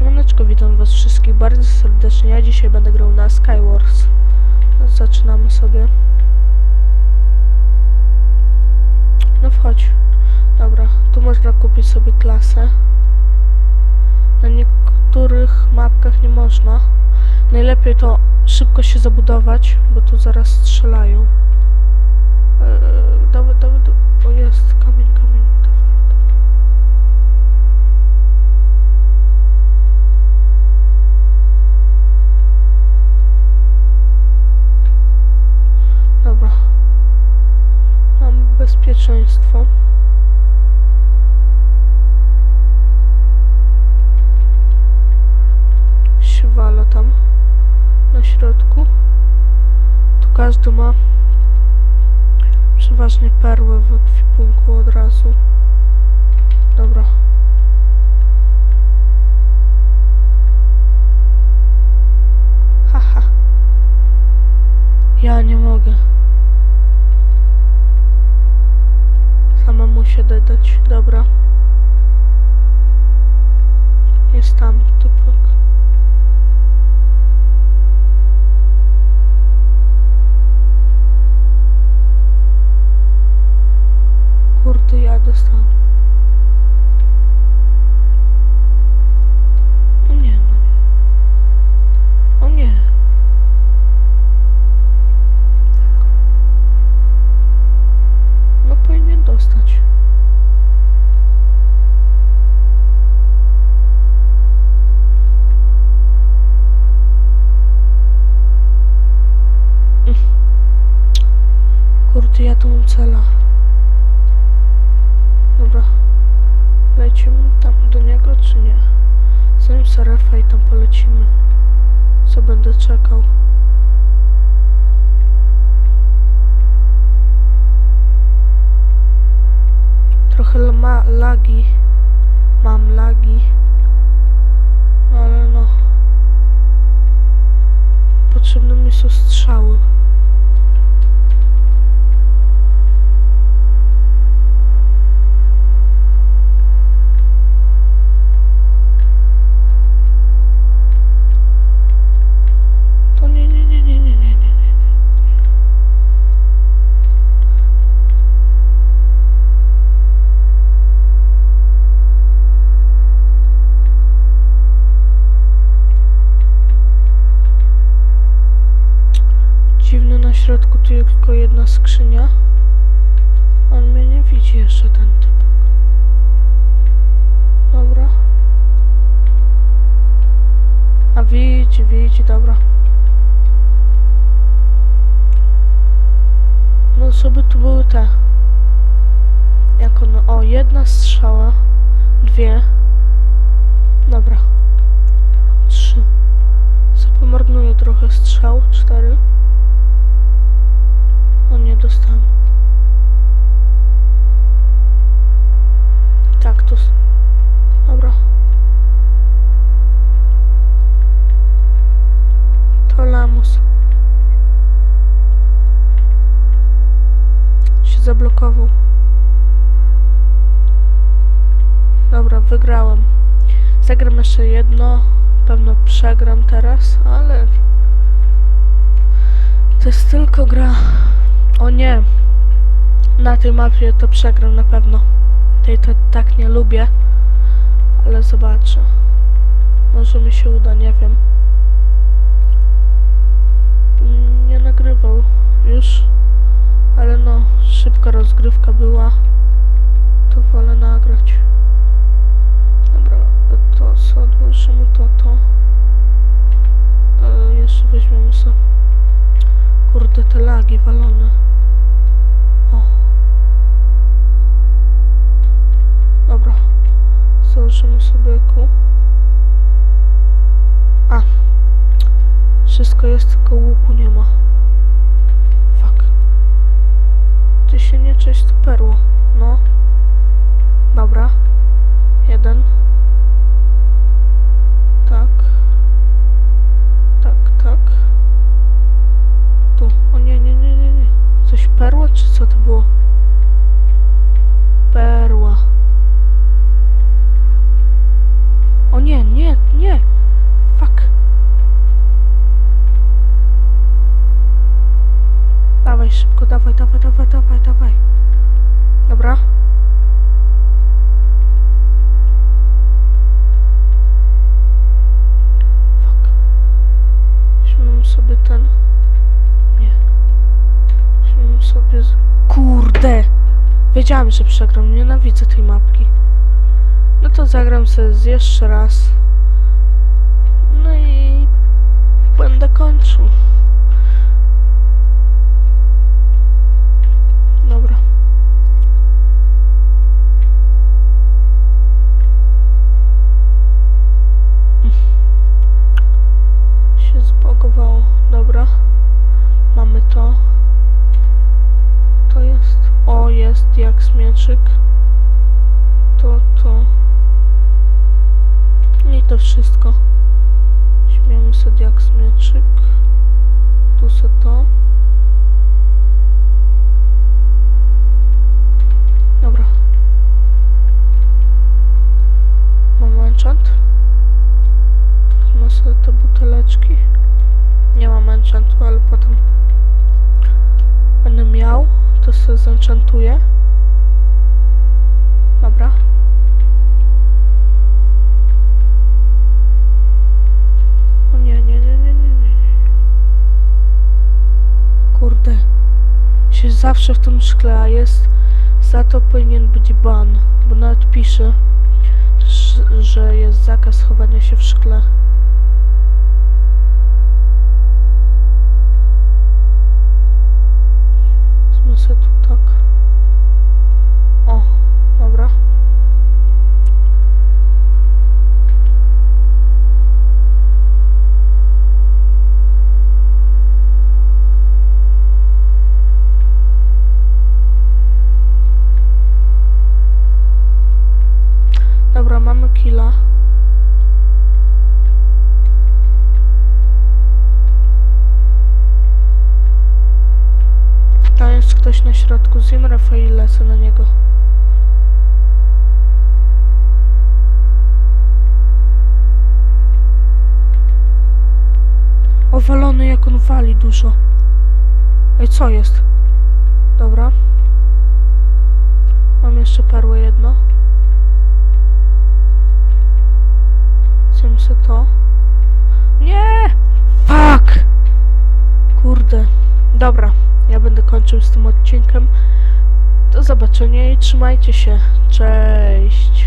Siemaneczko, witam was wszystkich bardzo serdecznie. Ja dzisiaj będę grał na Skywars. Zaczynamy sobie. No wchodź. Dobra, tu można kupić sobie klasę. Na niektórych mapkach nie można. Najlepiej to szybko się zabudować, bo tu zaraz strzelają. Eee, dawaj, dawaj. O jest, kamień, kamień. Dawaj. Dobra. Mamy bezpieczeństwo. Siwala tam na środku. Tu każdy ma przeważnie perłę w ekwipunku od razu. Dobra. Haha. Ja nie mogę. Dodać. Dobra. Jest tam typek. Kurde, ja dostałem. O nie, no nie. O nie. No powinien dostać. Mm. Kurde, ja tu mam cela. Dobra. Lecimy tam do niego, czy nie? Zanim Sarefa i tam polecimy. Co będę czekał? Trochę ma lagi. Mam lagi. No ale no. Potrzebne mi są strzały. To nie, nie, nie, nie, nie, nie, nie, nie. Dziwne na środku tylko jedna skrzynia. On mnie nie widzi jeszcze ten typek. Dobra. A widzi, widzi, dobra. No by tu były te? Jak one? O, jedna strzała. Dwie. Dobra. Trzy. Co pomarnuję trochę strzał. Cztery. Dostałem. Tak, to... s- Dobra. To lamus. Się zablokował. Dobra, wygrałem. Zagram jeszcze jedno. Pewno przegram teraz, ale... To jest tylko gra. O nie. Na tej mapie to przegram na pewno. Tej to tak nie lubię. Ale zobaczę. Może mi się uda, nie wiem. Mm, Nie nagrywał już. Ale no, szybka rozgrywka była. To wolę nagrać. Dobra, to co odłożymy, to to. E, jeszcze weźmiemy sobie. Kurde, te lagi walone. O. Dobra. Założymy sobie kół. A. Wszystko jest, tylko łuku nie ma. Fuck. Ty się nie cześć perło. No. Dobra. Jeden. Tak. Tak, tak. Tu. O nie, nie, nie, nie, nie. Coś perła, czy co to było? Perła. O nie, nie, nie. Wiedziałam, że przegram. Nienawidzę tej mapki. No to zagram sobie jeszcze raz. No i będę kończył. Dobra. się zbagowało. Dobra. Mamy to. To jest. O, jest jak smieczyk. To, to. I to wszystko. Śmiemy sobie jak smieczyk. Tu se to. Dobra. Mam enchant. Wezmę sobie te buteleczki. Nie mam enchantu, ale potem będę miał. To sobie zenchantuję. Dobra. O nie, nie, nie, nie, nie, nie. Kurde. Się zawsze w tym szkle, a jest... Za to powinien być ban, bo nawet pisze, że- jest zakaz chowania się w szkle. Wezmę sobie tu tak. O, dobra. Dobra, mamy killa. Tam jest ktoś na środku. Zjem Rafael lecę na niego. Owalony jak on wali dużo. Ej, co jest? Dobra. Mam jeszcze perłę jedno. To. Nie! Fuck! Kurde. Dobra, ja będę kończył z tym odcinkiem. Do zobaczenia i trzymajcie się. Cześć.